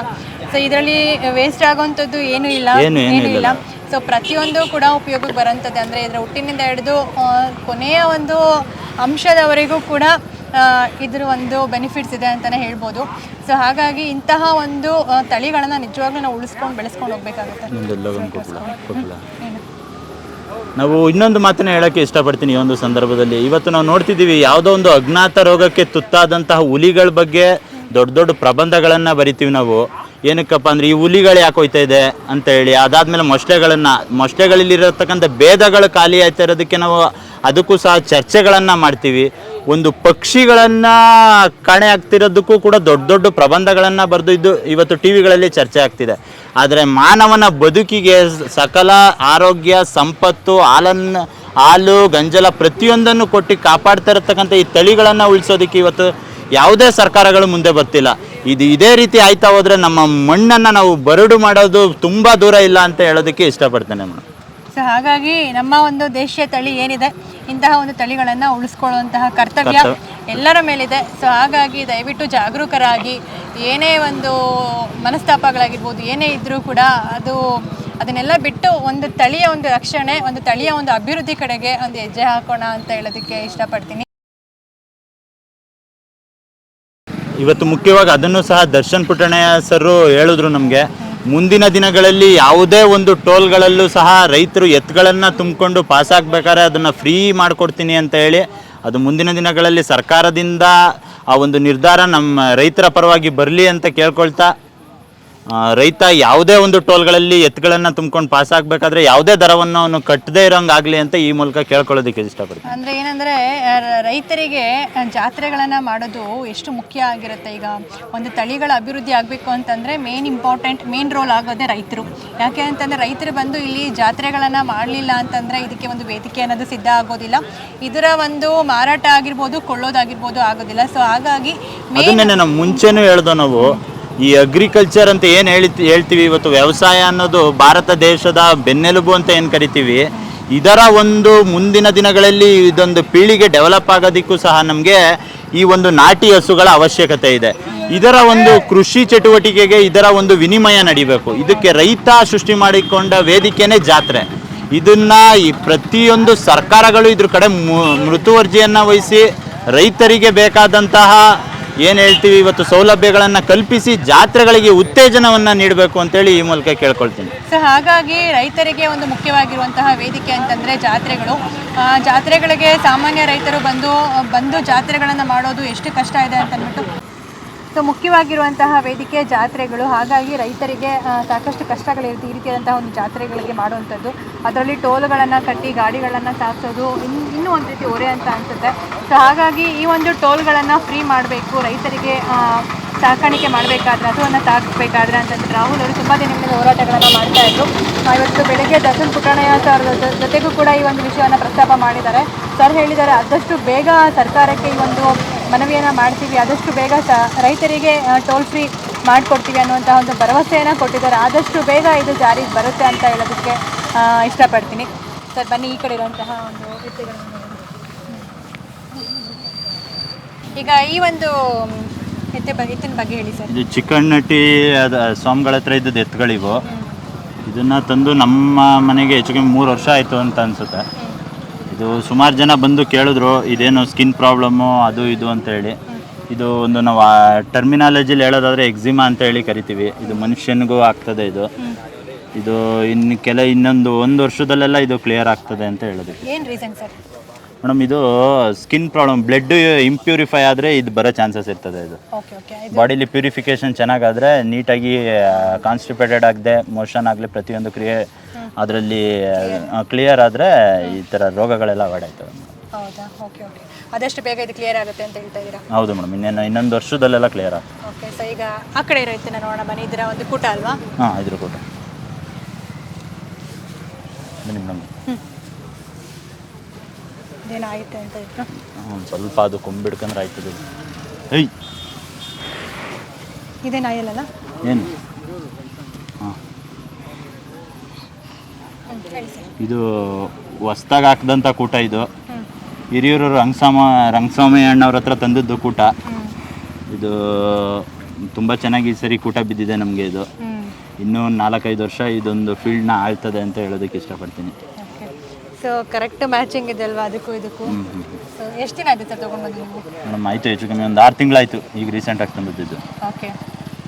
ಸೊ ಇದರಲ್ಲಿ ವೇಸ್ಟ್ ಆಗೋವಂಥದ್ದು ಏನೂ ಇಲ್ಲ ಏನೂ ಇಲ್ಲ. ಸೊ ಪ್ರತಿಯೊಂದು ಕೂಡ ಉಪಯೋಗಕ್ಕೆ ಬರೋಂಥದ್ದು ಅಂದರೆ ಇದರ ಹುಟ್ಟಿನಿಂದ ಹಿಡಿದು ಕೊನೆಯ ಒಂದು ಅಂಶದವರೆಗೂ ಕೂಡ ಇದ್ರ ಒಂದು ಬೆನಿಫಿಟ್ಸ್ ಇದೆ ಅಂತಲೇ ಹೇಳ್ಬೋದು. ಸೊ ಹಾಗಾಗಿ ಇಂತಹ ಒಂದು ತಳಿಗಳನ್ನು ನಿಜವಾಗ್ಲೂ ನಾವು ಉಳಿಸ್ಕೊಂಡು ಬೆಳೆಸ್ಕೊಂಡು ಹೋಗ್ಬೇಕಾಗುತ್ತೆ. ನಾವು ಇನ್ನೊಂದು ಮಾತನ್ನ ಹೇಳೋಕ್ಕೆ ಇಷ್ಟಪಡ್ತೀನಿ ಈ ಒಂದು ಸಂದರ್ಭದಲ್ಲಿ. ಇವತ್ತು ನಾವು ನೋಡ್ತಿದ್ದೀವಿ ಯಾವುದೋ ಒಂದು ಅಜ್ಞಾತ ರೋಗಕ್ಕೆ ತುತ್ತಾದಂತಹ ಹುಲಿಗಳ ಬಗ್ಗೆ ದೊಡ್ಡ ದೊಡ್ಡ ಪ್ರಬಂಧಗಳನ್ನು ಬರಿತೀವಿ ನಾವು. ಏನಕ್ಕಪ್ಪ ಅಂದ್ರೆ ಈ ಹುಲಿಗಳು ಯಾಕೆ ಹೋಯ್ತಾ ಇದೆ ಅಂತ ಹೇಳಿ, ಅದಾದಮೇಲೆ ಮೊಷ್ಟೆಗಳನ್ನು ಮೊಷ್ಟೆಗಳಲ್ಲಿರತಕ್ಕಂಥ ಭೇದಗಳು ಖಾಲಿ ಆಯ್ತಾ ಇರೋದಕ್ಕೆ ನಾವು ಅದಕ್ಕೂ ಸಹ ಚರ್ಚೆಗಳನ್ನು ಮಾಡ್ತೀವಿ. ಒಂದು ಪಕ್ಷಿಗಳನ್ನು ಕಾಣೆ ಆಗ್ತಿರೋದಕ್ಕೂ ಕೂಡ ದೊಡ್ಡ ದೊಡ್ಡ ಪ್ರಬಂಧಗಳನ್ನು ಬರೆದು ಇದು ಇವತ್ತು ಟಿ ವಿಗಳಲ್ಲಿ ಚರ್ಚೆ ಆಗ್ತಿದೆ. ಆದರೆ ಮಾನವನ ಬದುಕಿಗೆ ಸಕಲ ಆರೋಗ್ಯ, ಸಂಪತ್ತು ಹಾಲನ್ನು ಹಾಲು, ಗಂಜಲ ಪ್ರತಿಯೊಂದನ್ನು ಕೊಟ್ಟು ಕಾಪಾಡ್ತಾ ಇರತಕ್ಕಂಥ ಈ ತಳಿಗಳನ್ನು ಉಳಿಸೋದಕ್ಕೆ ಇವತ್ತು ಯಾವುದೇ ಸರ್ಕಾರಗಳು ಮುಂದೆ ಬರ್ತಿಲ್ಲ. ಇದು ಇದೇ ರೀತಿ ಆಯ್ತಾ ಹೋದರೆ ನಮ್ಮ ಮಣ್ಣನ್ನು ನಾವು ಬರಡು ಮಾಡೋದು ತುಂಬ ದೂರ ಇಲ್ಲ ಅಂತ ಹೇಳೋದಕ್ಕೆ ಇಷ್ಟಪಡ್ತೇನೆ ಮೇಡಮ್. ಸೊ ಹಾಗಾಗಿ ನಮ್ಮ ಒಂದು ದೇಶೀಯ ತಳಿ ಏನಿದೆ ಇಂತಹ ಒಂದು ತಳಿಗಳನ್ನು ಉಳಿಸ್ಕೊಳ್ಳುವಂತಹ ಕರ್ತವ್ಯ ಎಲ್ಲರ ಮೇಲಿದೆ. ಸೊ ಹಾಗಾಗಿ ದಯವಿಟ್ಟು ಜಾಗರೂಕರಾಗಿ ಏನೇ ಒಂದು ಮನಸ್ತಾಪಗಳಾಗಿರ್ಬೋದು ಏನೇ ಇದ್ದರೂ ಕೂಡ ಅದು ಅದನ್ನೆಲ್ಲ ಬಿಟ್ಟು ಒಂದು ತಳಿಯ ಒಂದು ರಕ್ಷಣೆ ಒಂದು ತಳಿಯ ಒಂದು ಅಭಿವೃದ್ಧಿ ಕಡೆಗೆ ಒಂದು ಹೆಜ್ಜೆ ಹಾಕೋಣ ಅಂತ ಹೇಳೋದಕ್ಕೆ ಇಷ್ಟಪಡ್ತೀನಿ. ಇವತ್ತು ಮುಖ್ಯವಾಗಿ ಅದನ್ನು ಸಹ ದರ್ಶನ್ ಪುಟ್ಟಣಯ್ಯ ಸರು ಹೇಳಿದ್ರು ನಮಗೆ. ಮುಂದಿನ ದಿನಗಳಲ್ಲಿ ಯಾವುದೇ ಒಂದು ಟೋಲ್ಗಳಲ್ಲೂ ಸಹ ರೈತರು ಎತ್ತುಗಳನ್ನು ತುಂಬಿಕೊಂಡು ಪಾಸ್ ಆಗಬೇಕಾದ್ರೆ ಅದನ್ನು ಫ್ರೀ ಮಾಡಿಕೊಡ್ತೀನಿ ಅಂತ ಹೇಳಿ ಅದು ಮುಂದಿನ ದಿನಗಳಲ್ಲಿ ಸರ್ಕಾರದಿಂದ ಆ ಒಂದು ನಿರ್ಧಾರ ನಮ್ಮ ರೈತರ ಪರವಾಗಿ ಬರಲಿ ಅಂತ ಕೇಳ್ಕೊಳ್ತಾ ಆ, ರೈತ ಯಾವುದೇ ಒಂದು ಟೋಲ್ಗಳಲ್ಲಿ ಎತ್ತುಗಳನ್ನು ತುಂಬ್ಕೊಂಡು ಪಾಸ್ ಆಗಬೇಕಾದ್ರೆ ಯಾವುದೇ ದರವನ್ನು ಅವನು ಕಟ್ಟದೇ ಇರೋಂಗಾಗಲಿ ಅಂತ ಈ ಮೂಲಕ ಕೇಳ್ಕೊಳ್ಳೋದಕ್ಕೆ ಇಷ್ಟಪಡ್ತೀನಿ. ಅಂದರೆ ಏನಂದರೆ ರೈತರಿಗೆ ಜಾತ್ರೆಗಳನ್ನು ಮಾಡೋದು ಎಷ್ಟು ಮುಖ್ಯ ಆಗಿರುತ್ತೆ? ಈಗ ಒಂದು ತಳಿಗಳ ಅಭಿವೃದ್ಧಿ ಆಗಬೇಕು ಅಂತಂದರೆ ಮೇನ್ ಇಂಪಾರ್ಟೆಂಟ್ ಮೇನ್ ರೋಲ್ ಆಗೋದೇ ರೈತರು. ಯಾಕೆ ಅಂತಂದರೆ ರೈತರು ಬಂದು ಇಲ್ಲಿ ಜಾತ್ರೆಗಳನ್ನು ಮಾಡಲಿಲ್ಲ ಅಂತಂದರೆ ಇದಕ್ಕೆ ಒಂದು ವೇದಿಕೆ ಅನ್ನೋದು ಸಿದ್ಧ ಆಗೋದಿಲ್ಲ. ಇದರ ಒಂದು ಮಾರಾಟ ಆಗಿರ್ಬೋದು ಕೊಳ್ಳೋದಾಗಿರ್ಬೋದು ಆಗೋದಿಲ್ಲ. ಸೊ ಹಾಗಾಗಿ ಅದನ್ನೇ ನಾವು ಮುಂಚೆನೂ ಹೇಳ್ದೋ ನಾವು. ಈ ಅಗ್ರಿಕಲ್ಚರ್ ಅಂತ ಏನು ಹೇಳಿ ಹೇಳ್ತೀವಿ ಇವತ್ತು ವ್ಯವಸಾಯ ಅನ್ನೋದು ಭಾರತ ದೇಶದ ಬೆನ್ನೆಲುಬು ಅಂತ ಏನು ಕರಿತೀವಿ, ಇದರ ಒಂದು ಮುಂದಿನ ದಿನಗಳಲ್ಲಿ ಇದೊಂದು ಪೀಳಿಗೆ ಡೆವಲಪ್ ಆಗೋದಕ್ಕೂ ಸಹ ನಮಗೆ ಈ ಒಂದು ನಾಟಿ ಹಸುಗಳ ಅವಶ್ಯಕತೆ ಇದೆ. ಇದರ ಒಂದು ಕೃಷಿ ಚಟುವಟಿಕೆಗೆ ಇದರ ಒಂದು ವಿನಿಮಯ ನಡಿಬೇಕು. ಇದಕ್ಕೆ ರೈತ ಸೃಷ್ಟಿ ಮಾಡಿಕೊಂಡ ವೇದಿಕೆನೇ ಜಾತ್ರೆ. ಇದನ್ನು ಈ ಪ್ರತಿಯೊಂದು ಸರ್ಕಾರಗಳು ಇದ್ರ ಕಡೆ ಮೃತುವರ್ಜಿಯನ್ನು ವಹಿಸಿ ರೈತರಿಗೆ ಬೇಕಾದಂತಹ ಏನು ಹೇಳ್ತೀವಿ? ಇವತ್ತು ಸೌಲಭ್ಯಗಳನ್ನು ಕಲ್ಪಿಸಿ ಜಾತ್ರೆಗಳಿಗೆ ಉತ್ತೇಜನವನ್ನು ನೀಡಬೇಕು ಅಂತೇಳಿ ಈ ಮೂಲಕ ಕೇಳ್ಕೊಳ್ತೀನಿ. ಸೊ ಹಾಗಾಗಿ ರೈತರಿಗೆ ಒಂದು ಮುಖ್ಯವಾಗಿರುವಂತಹ ವೇದಿಕೆ ಅಂತಂದರೆ ಜಾತ್ರೆಗಳು. ಜಾತ್ರೆಗಳಿಗೆ ಸಾಮಾನ್ಯ ರೈತರು ಬಂದು ಬಂದು ಜಾತ್ರೆಗಳನ್ನು ಮಾಡೋದು ಎಷ್ಟು ಕಷ್ಟ ಇದೆ ಅಂತ ಅಂದ್ಬಿಟ್ಟು ಸೊ ಮುಖ್ಯವಾಗಿರುವಂತಹ ವೇದಿಕೆ ಜಾತ್ರೆಗಳು ಹಾಗಾಗಿ ರೈತರಿಗೆ ಸಾಕಷ್ಟು ಕಷ್ಟಗಳಿರುತ್ತೆ ಈ ರೀತಿಯಾದಂತಹ ಒಂದು ಜಾತ್ರೆಗಳಿಗೆ ಮಾಡುವಂಥದ್ದು. ಅದರಲ್ಲಿ ಟೋಲ್ಗಳನ್ನು ಕಟ್ಟಿ ಗಾಡಿಗಳನ್ನು ಸಾಗಿಸೋದು ಇನ್ನು ಇನ್ನೂ ಒಂದು ರೀತಿ ಹೊರೆ ಅಂತ ಅನಿಸುತ್ತೆ. ಸೊ ಹಾಗಾಗಿ ಈ ಒಂದು ಟೋಲ್ಗಳನ್ನು ಫ್ರೀ ಮಾಡಬೇಕು ರೈತರಿಗೆ ಸಾಕಾಣಿಕೆ ಮಾಡಬೇಕಾದ್ರೆ ಹಸುವನ್ನು ಸಾಕಬೇಕಾದ್ರೆ ಅಂತಂದ್ರೆ ರಾಹುಲ್ ಅವರು ತುಂಬ ದಿನಗಳಿಂದ ಹೋರಾಟಗಳನ್ನು ಮಾಡ್ತಾ ಇದ್ರು. ಆ, ಇವತ್ತು ಬೆಳಗ್ಗೆ ದರ್ಶನ್ ಪುಟ್ಟಣಯ್ಯ ಸರ್ ಜೊತೆಗೂ ಕೂಡ ಈ ಒಂದು ವಿಷಯವನ್ನು ಪ್ರಸ್ತಾಪ ಮಾಡಿದ್ದಾರೆ. ಸರ್ ಹೇಳಿದ್ದಾರೆ ಆದಷ್ಟು ಬೇಗ ಸರ್ಕಾರಕ್ಕೆ ಈ ಒಂದು ಮನವಿಯನ್ನು ಮಾಡ್ತೀವಿ. ಆದಷ್ಟು ಬೇಗ ರೈತರಿಗೆ ಟೋಲ್ ಫ್ರೀ ಮಾಡಿಕೊಡ್ತೀವಿ ಅನ್ನುವಂತಹ ಒಂದು ಭರವಸೆಯನ್ನು ಕೊಟ್ಟಿದ್ದಾರೆ. ಆದಷ್ಟು ಬೇಗ ಇದು ಜಾರಿಗೆ ಬರುತ್ತೆ ಅಂತ ಹೇಳೋದಕ್ಕೆ ಇಷ್ಟಪಡ್ತೀನಿ. ಸರ್ ಬನ್ನಿ ಈ ಕಡೆ ಇರುವಂತಹ ಒಂದು ವ್ಯಕ್ತಿಗಳನ್ನು ಈಗ ಈ ಒಂದು ಎತ್ತೆ ಬಗ್ಗೆ ಎತ್ತಿನ ಬಗ್ಗೆ ಹೇಳಿ ಸರ್. ಇದು ಚಿಕ್ಕಣ್ಣಟ್ಟಿ ಅದ ಸ್ವಾಮಿಗಳ ಹತ್ರ ಇದ್ದದ್ದು ಎತ್ತುಗಳಿವು. ಇದನ್ನ ತಂದು ನಮ್ಮ ಮನೆಗೆ ಹೆಚ್ಚು ಕಮ್ಮಿ ಮೂರು ವರ್ಷ ಆಯಿತು ಅಂತ ಅನ್ಸುತ್ತೆ. ಇದು ಸುಮಾರು ಜನ ಬಂದು ಕೇಳಿದ್ರು ಇದೇನು ಸ್ಕಿನ್ ಪ್ರಾಬ್ಲಮ್ಮು ಅದು ಇದು ಅಂತ ಹೇಳಿ. ಇದು ಒಂದು ನಾವು ಟರ್ಮಿನಾಲಜಿಲಿ ಹೇಳೋದಾದ್ರೆ ಎಕ್ಸಿಮಾ ಅಂತ ಹೇಳಿ ಕರಿತೀವಿ. ಇದು ಮನುಷ್ಯನಿಗೂ ಆಗ್ತದೆ ಇದು. ಇದು ಇನ್ನು ಕೆಲ ಇನ್ನೊಂದು ಒಂದು ವರ್ಷದಲ್ಲೆಲ್ಲ ಇದು ಕ್ಲಿಯರ್ ಆಗ್ತದೆ ಅಂತ ಹೇಳಿದ್ವಿ ಏನು ರೀಸನ್ ಸರ್ ಮೇಡಮ್ ಇದು ಸ್ಕಿನ್ ಪ್ರಾಬ್ಲಮ್ ಬ್ಲಡ್ ಇಂಪ್ಯೂರಿಫೈ ಆದರೆ ಇದು ಬರೋ ಚಾನ್ಸಸ್ ಇರ್ತದೆ ಇದು. ಬಾಡಿಲಿ ಪ್ಯೂರಿಫಿಕೇಶನ್ ಚೆನ್ನಾಗಾದರೆ ನೀಟಾಗಿ ಕಾನ್ಸ್ಟಿಪೇಟೆಡ್ ಆಗದೆ ಮೋಷನ್ ಆಗಲಿ ಪ್ರತಿಯೊಂದು ಕ್ರಿಯೆ ಅದರಲ್ಲಿ ಕ್ಲಿಯರ್ ಆದರೆ ಈ ಥರ ರೋಗಗಳೆಲ್ಲ ಅವಾಯ್ಡ್ ಆಯ್ತವೆ ಹೌದಾ? ಓಕೆ ಓಕೆ ಆದಷ್ಟು ಬೇಗ ಇದು ಕ್ಲಿಯರ್ ಆಗುತ್ತೆ ಅಂತ ಹೇಳ್ತಾ ಇದ್ದೀರಾ? ಹೌದು ಮೇಡಮ್. ಇನ್ನೇನು ಇನ್ನೊಂದು ವರ್ಷದಲ್ಲೆಲ್ಲ ಕ್ಲಿಯರ್ ಆಗ್ತದೆ. ಓಕೆ ಸೊ ಈಗ ಆ ಕಡೆ ಇರೋ ಎತ್ತಿನ ನೋಡೋಣ ಬನ್ನಿ. ಇದರ ಒಂದು ಕೂಟ ಅಲ್ವಾ? ಹಾಂ ಇದ್ರ ಕೂಟ ಬನ್ನಿ ಮೇಡಮ್. ಇದೇನಾಗುತ್ತೆ ಅಂತ ಇತ್ತು ಹ್ಞೂ ಸ್ವಲ್ಪ ಅದು ಕೊಂಬಿಡ್ಕಂದ್ರೆ ಆಯ್ತದೆ. ಏಯ್! ಇದೇನು ಆಯಲ್ಲಲ್ಲ? ಏನು ಹಾಂ ಹೇಳಿ ಸರ್ ಇದು ಹೊಸ್ದಾಗ ಹಾಕ್ದಂಥ ಕೂಟ ಇದು. ಹಿರಿಯೂರು ರಂಗಸ್ವಾಮ ರಂಗಸ್ವಾಮಿ ಅಣ್ಣವ್ರ ಹತ್ರ ತಂದಿದ್ದು ಕೂಟ. ಇದು ತುಂಬ ಚೆನ್ನಾಗಿ ಈ ಸರಿ ಕೂಟ ಬಿದ್ದಿದೆ ನಮಗೆ ಇದು. ಇನ್ನೂ ನಾಲ್ಕೈದು ವರ್ಷ ಇದೊಂದು ಫೀಲ್ಡ್ನ ಆಳ್ತದೆ ಅಂತ ಹೇಳೋದಕ್ಕೆ ಇಷ್ಟಪಡ್ತೀನಿ. ಸೊ ಕರೆಕ್ಟ್ ಮ್ಯಾಚಿಂಗ್ ಇದೆ ಅಲ್ವಾ ಅದಕ್ಕೂ ಇದಕ್ಕೂ? ಎಷ್ಟು ದಿನ ಆಯ್ತು ಸರ್ ತೊಗೊಂಡು ಬಂದು ನೀವು ಮೇಡಮ್ ಆಯಿತು ಹೆಚ್ಚು ಕಮ್ಮಿ ಒಂದು ಆರು ತಿಂಗಳಾಯ್ತು ಈಗ ರೀಸೆಂಟಾಗಿ ತಂದದ್ದು. ಓಕೆ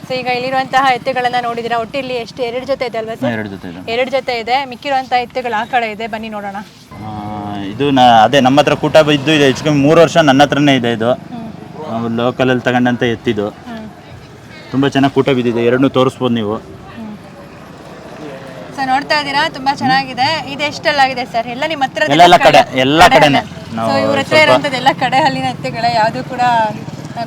ಸೊ ಈಗ ಇಲ್ಲಿರುವಂತಹ ಎತ್ತುಗಳನ್ನ ನೋಡಿದಿರಾ ಒಟ್ಟಿಲ್ಲಿ ಎಷ್ಟು? ಎರಡು ಜೊತೆ ಇದೆ ಅಲ್ವಾ ಸರ್? ಎರಡು ಜೊತೆ ಇದೆ. ಎರಡು ಜೊತೆ ಇದೆ. ಮಿಕ್ಕಿರುವಂತಹ ಎತ್ತುಗಳು ಆ ಕಡೆ ಇದೆ. ಬನ್ನಿ ನೋಡೋಣ. ಆ, ಇದು ನಾ ಅದೇ ನಮ್ಮ ಹತ್ರ ಕೂಟ ಬಿದ್ದು ಇದೆ. ಹೆಚ್ಚು ಕಮ್ಮಿ ಮೂರು ವರ್ಷ ನನ್ನ ಹತ್ರನೇ ಇದೆ ಇದು. ಲೋಕಲ್ ಲೋಕಲಲ್ಲಿ ತಗೊಂಡಂತ ಎತ್ತಿದ್ದು. ತುಂಬಾ ತುಂಬ ಚೆನ್ನಾಗಿ ಕೂಟ ಬಿದ್ದಿದೆ. ಎರಡನ್ನೂ ತೋರಿಸ್ಬೋದು ನೀವು. ಸೊ ನೋಡ್ತಾ ಇದ್ದೀರಾ? ತುಂಬಾ ಚೆನ್ನಾಗಿದೆ. ಇದು ಎಷ್ಟಲ್ಲಾಗಿದೆ ಸರ್? ಎಲ್ಲ ನಿಮ್ಮ ಹತ್ರ ಎಲ್ಲ ಎಲ್ಲ ಕಡೆ ಎಲ್ಲ ಕಡೆನೆ. ನಾವು ಇವ್ರ ಹತ್ರ ಇರುವಂತದ್ದು ಎಲ್ಲ ಕಡೆ ಅಲ್ಲಿನ ಎತ್ತುಗಳೇ. ಯಾವುದು ಕೂಡ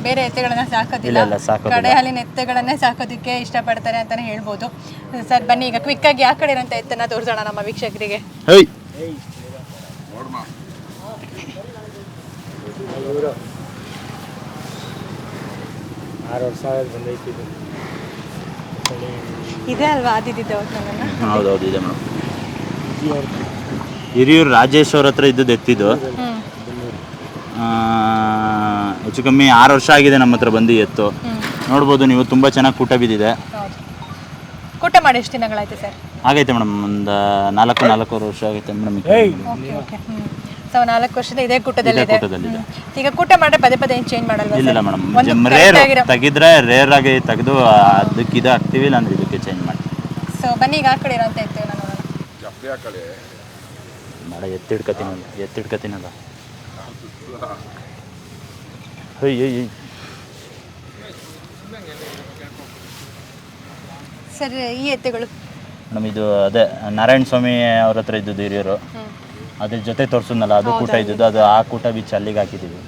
ಬೇರೆ ಎತ್ತೆಗಳನ್ನ ಸಾಕೋದಿಲ್ಲ. ಇಲ್ಲ, ಇಲ್ಲ, ಸಾಕೋದಿಲ್ಲ. ಕಡೆ ಹಾಲಿನ ಎತ್ತೆಗಳನ್ನೇ ಸಾಕೋದಕ್ಕೆ ಇಷ್ಟಪಡ್ತಾರೆ ಅಂತಾನೆ ಹೇಳ್ಬೋದು. ಸರ್ ಬನ್ನಿ ಈಗ ಕ್ವಿಕ್ ಆಗಿ ಆ ಕಡೆ ಇರೋಂತ ಎತ್ತನ್ನ ತೋರಿಸೋಣ ನಮ್ಮ ವೀಕ್ಷಕರಿಗೆ. ಹೇಯ್ ಆರು ವರ್ಷ ಬಂದೈತಿ ಇದು ಇದೆ ಅಲ್ವಾ ನಮ್ಮನ್ನ ಇದೆ ಮೇಡಮ್. ಹಿರಿಯೂರು ರಾಜೇಶ್ ಅವ್ರ ಹತ್ರ ಇದ್ದದ್ದು ಎತ್ತಿದ್ದು. ಹೆಚ್ಚು ಕಮ್ಮಿ ಆರು ವರ್ಷ ಆಗಿದೆ ನಮ್ಮ ಹತ್ರ ಬಂದು ಎತ್ತು. ನೋಡ್ಬೋದು ನೀವು ತುಂಬ ಚೆನ್ನಾಗಿ ಕೂಟ ಬಿದ್ದಿದೆ. ಕೂಟ ಮಾಡಿ ಎಷ್ಟು ದಿನಗಳಾಯ್ತು ಸರ್? ಆಗೈತೆ ಮೇಡಮ್ ಒಂದು ನಾಲ್ಕು ನಾಲ್ಕೂವರೆ ವರ್ಷ ಆಗೈತೆ ಮೇಡಮ್ ಓಕೆ ಓಕೆ ಸೊ ನಾಲ್ಕು ವರ್ಷದ ಇದೇ ಕೂಟದಲ್ಲಿ ಇದೆ ಕೂಟದಲ್ಲಿದೆ. ಈಗ ಕೂಟ ಮಾಡ್ರೆ ಪದೇ ಪದೇ ಚೇಂಜ್ ಮಾಡಲ್ವಾ ಇಲ್ಲ? ಮೇಡಮ್ ರೇರ್ ತೆಗಿದ್ರೆ ರೇರ್ ಆಗಿ ತೆಗೆದು ಅದಕ್ಕೆ ಇದು ಹಾಕ್ತೀವಿ ಇಲ್ಲಾಂದ್ರೆ ಇದಕ್ಕೆ ಚೇಂಜ್ ಮಾಡ್ತೀವಿ ಸೊ ಬನ್ನಿ ಈಗ ಆ ಕಡೆ ಇರೋಂತ ಇರ್ತೇವೆ ನಾನು ಎತ್ತಿಡ್ಕತ್ತೀನಿ ಎತ್ತಿಡ್ಕತ್ತೀನಲ್ಲ ಎತ್ತಿಡ್ಕತೀನಲ್ಲ. ಹೇಯ್ ಏಯ್ ಏಯ್ ಸರ್ ಈ ಎತ್ತುಗಳು. ಮೇಡಮ್ ಇದು ಅದೇ ನಾರಾಯಣ ಸ್ವಾಮಿ ಅವ್ರ ಹತ್ರ ಇದ್ದದ್ದು ಹಿರಿಯರು. ಅದ್ರ ಜೊತೆ ತೋರಿಸಿದ್ನಲ್ಲ ಅದು ಕೂಟ ಇದ್ದದ್ದು ಅದು ಆ ಕೂಟ ಬಿಚ್ಚಿ ಅಲ್ಲಿಗೆ ಹಾಕಿದ್ದೀವಿ.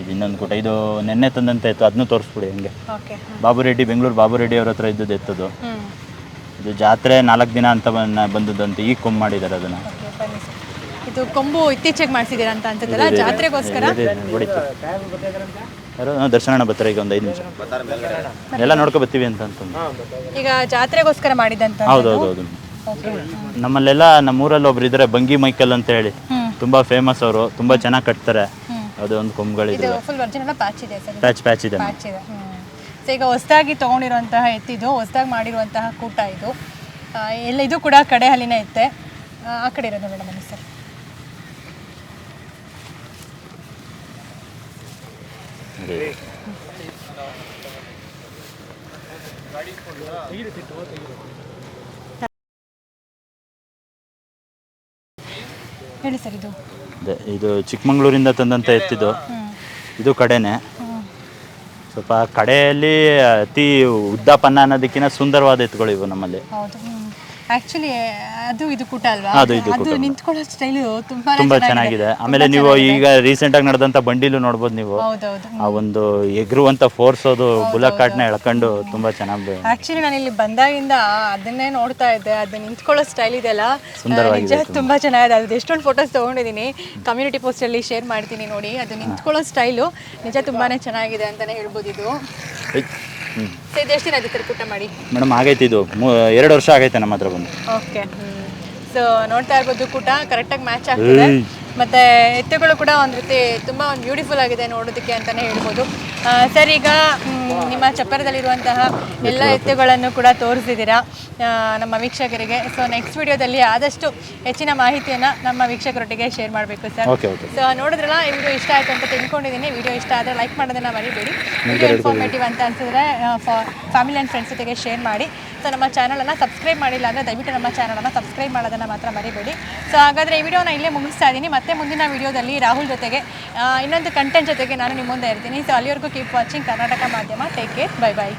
ಇದು ಇನ್ನೊಂದು ಕೂಟ. ಇದು ನಿನ್ನೆ ತಂದಂತ ಇತ್ತು ಅದನ್ನು ತೋರಿಸ್ಬಿಡಿ ಹಂಗೆ. ಓಕೆ. ಬಾಬು ರೆಡ್ಡಿ ಬೆಂಗಳೂರು ಬಾಬು ರೆಡ್ಡಿ ಅವ್ರ ಹತ್ರ ಇದ್ದದ್ದು ಎತ್ತದು. ಇದು ಜಾತ್ರೆ ನಾಲ್ಕು ದಿನ ಅಂತ ಬಂದ ಬಂದದ್ದಂತೆ ಈಗ ಕೊಂಬ್ ಮಾಡಿದ್ದಾರೆ ಅದನ್ನು. ಇದು ಕೊಂಬು ಇತ್ತೀಚೆಗೆ ಮಾಡಿಸಿದ್ದೀರಾ ಅಂತ ಅನ್ಸುತ್ತಲ್ಲ? ಜಾತ್ರೆಗೋಸ್ಕರ? ದರ್ಶನ ಬರ್ತಾರೆ ಈಗ ಒಂದು ಐದು ನಿಮಿಷ. ಎಲ್ಲ ನೋಡ್ಕೊ ಬರ್ತೀವಿ ಅಂತ ಅಂತಂದು ಈಗ ಜಾತ್ರೆಗೋಸ್ಕರ ಮಾಡಿದಂತ ಹೌದು ಹೌದು ನಮ್ಮಲ್ಲೆಲ್ಲ ನಮ್ಮೂರಲ್ಲಿ ಒಬ್ರು ಇದ್ದಾರೆ ಬಂಗಿ ಮೈಕಲ್ ಅಂತ ಹೇಳಿ. ತುಂಬಾ ಫೇಮಸ್ ಅವರು ತುಂಬಾ ಚೆನ್ನಾಗಿ ಕಟ್ತಾರೆ. ಅದು ಒಂದು ಕೊಂಬುಗಳಿದೆ ಪ್ಯಾಚ್ ಇದೆ ಸರ್. ಪ್ಯಾಚ್ ಪ್ಯಾಚ್ ಇದೆ. ಈಗ ಹೊಸದಾಗಿ ತೊಗೊಂಡಿರುವಂತಹ ಎತ್ತಿದು ಹೊಸದಾಗಿ ಮಾಡಿರುವಂತಹ ಕೂಟ ಇದು. ಎಲ್ಲ ಇದು ಕೂಡ ಕಡೆ ಹಲ್ಲಿನ ಎತ್ತೆ ಆ, ಕಡೆ ಇರೋದು ಮೇಡಮ್ ಸರ್. ಹೇಳಿ ಸರ್ ಇದು. ಇದು ಚಿಕ್ಕಮಂಗ್ಳೂರಿಂದ ತಂದಂತ ಎತ್ತಿದ್ದು. ಇದು ಕಡೆನೆ. ಸ್ವಲ್ಪ ಕಡೆಯಲ್ಲಿ ಅತಿ ಉದ್ದಪನ್ನ ಅನ್ನೋದಕ್ಕಿಂತ ಸುಂದರವಾದ ಎತ್ತುಗಳು ಇವು ನಮ್ಮಲ್ಲಿ. ಆಕ್ಚುಲಿ ಅದು ಇದು ಕೂಟ ಅಲ್ವಾ? ಅದು ಇದು ಅದು ನಿಂತ್ಕೊಳ್ಳೋ ಸ್ಟೈಲು ತುಂಬಾ ತುಂಬಾ ಚೆನ್ನಾಗಿದೆ. ಆಮೇಲೆ ನೀವು ಈಗ ರೀಸೆಂಟ್ ಆಗಿ ನಡೆದಂತ ಬಂಡಿಲು ನೋಡ್ಬೋದು ನೀವು. ಆ ಒಂದು ಎಗರುವಂತ ಫೋರ್ಸ್ ಅದು ಬುಲಕ್ ಕಾರ್ಡ್ನ ಎಳ್ಕೊಂಡು ತುಂಬಾ ಚೆನ್ನಾಗಿ ಆಕ್ಚುಲಿ ನಾನು ಇಲ್ಲಿ ಬಂದಾಗಿಂದ ಅದನ್ನೇ ನೋಡ್ತಾ ಇದ್ದೆ. ಅದು ನಿಂತ್ಕೊಳ್ಳೋ ಸ್ಟೈಲ್ ಇದೆಲ್ಲ ಸುಂದರವಾಗಿದೆ ನಿಜ ತುಂಬಾ. ಚೆನ್ನಾಗಿದೆ. ಅದು ಎಷ್ಟೊಂದು ಫೋಟೋಸ್ ತಗೊಂಡಿದ್ದೀನಿ ಕಮ್ಯುನಿಟಿ ಪೋಸ್ಟಲ್ಲಿ ಶೇರ್ ಮಾಡ್ತೀನಿ ನೋಡಿ. ಅದು ನಿಂತ್ಕೊಳ್ಳೋ ಸ್ಟೈಲು ನಿಜ ತುಂಬಾನೇ ಚೆನ್ನಾಗಿದೆ ಅಂತಾನೆ ಹೇಳ್ಬೋದು ಇದು. ಸೊ ಇದು ಎಷ್ಟು ದಿನ ಆಯ್ತು ತ್ರಿಕೂಟ ಮಾಡಿ? ಮೇಡಮ್ ಆಗೈತೆ ಇದು. ಮೂ- ಎರಡು ವರ್ಷ ಆಗೈತೆ ನಮ್ಮ ಹತ್ರ ಬಂದು. ಓಕೆ ಸೊ ನೋಡ್ತಾ ಇರ್ಬೋದು ಕೂಟ ಕರೆಕ್ಟಾಗಿ ಮ್ಯಾಚ್ ಆಗ್ತಿದೆ. ಮತ್ತೆ ಎತ್ತುಗಳು ಕೂಡ ಒಂದು ರೀತಿ ತುಂಬ ಒಂದು ಬ್ಯೂಟಿಫುಲ್ ಆಗಿದೆ ನೋಡೋದಕ್ಕೆ ಅಂತಾನೆ ಹೇಳ್ಬೋದು. ಸರ್ ಈಗ ನಿಮ್ಮ ಚಪ್ಪರದಲ್ಲಿರುವಂತಹ ಎಲ್ಲ ಎತ್ತುಗಳನ್ನು ಕೂಡ ತೋರಿಸಿದ್ದೀರಾ ನಮ್ಮ ವೀಕ್ಷಕರಿಗೆ. ಸೊ ನೆಕ್ಸ್ಟ್ ವಿಡಿಯೋದಲ್ಲಿ ಆದಷ್ಟು ಹೆಚ್ಚಿನ ಮಾಹಿತಿಯನ್ನು ನಮ್ಮ ವೀಕ್ಷಕರೊಟ್ಟಿಗೆ ಶೇರ್ ಮಾಡಬೇಕು ಸರ್ ಸೊ ನೋಡಿದ್ರಲ್ಲ ಈ ವಿಡಿಯೋ ಇಷ್ಟ ಆಯಿತು ಅಂತ ತಿಳ್ಕೊಂಡಿದ್ದೀನಿ. ವಿಡಿಯೋ ಇಷ್ಟ ಆದರೆ ಲೈಕ್ ಮಾಡೋದನ್ನು ಮರಿಬೇಡಿ. ವಿಡಿಯೋ ಇನ್ಫಾರ್ಮೇಟಿವ್ ಅಂತ ಅನ್ಸಿದ್ರೆ ಫ್ಯಾಮಿಲಿ ಆ್ಯಂಡ್ ಫ್ರೆಂಡ್ಸ್ ಜೊತೆಗೆ ಶೇರ್ ಮಾಡಿ. ಸೊ ನಮ್ಮ ಚಾನಲನ್ನು ಸಬ್ಸ್ಕ್ರೈಬ್ ಮಾಡಿಲ್ಲ ಅಂದರೆ ದಯವಿಟ್ಟು ನಮ್ಮ ಚಾನಲನ್ನು ಸಬ್ಸ್ಕ್ರೈಬ್ ಮಾಡೋದನ್ನು ಮಾತ್ರ ಮರಿಬೇಡಿ. ಸೊ ಹಾಗಾದರೆ ಈ ವಿಡಿಯೋನ ಇಲ್ಲೇ ಮುಗಿಸ್ತಾ ಇದ್ದೀನಿ. ಮತ್ತೆ ಮುಂದಿನ ವಿಡಿಯೋದಲ್ಲಿ ರಾಹುಲ್ ಜೊತೆಗೆ ಇನ್ನೊಂದು ಕಂಟೆಂಟ್ ಜೊತೆಗೆ ನಾನು ನಿಮ್ಮ ಮುಂದೆ ಇರ್ತೀನಿ. ಸೊ ಅಲ್ಲಿವರೆಗೂ ಕೀಪ್ ವಾಚಿಂಗ್ ಕರ್ನಾಟಕ ಮಾಧ್ಯಮ. Take care bye bye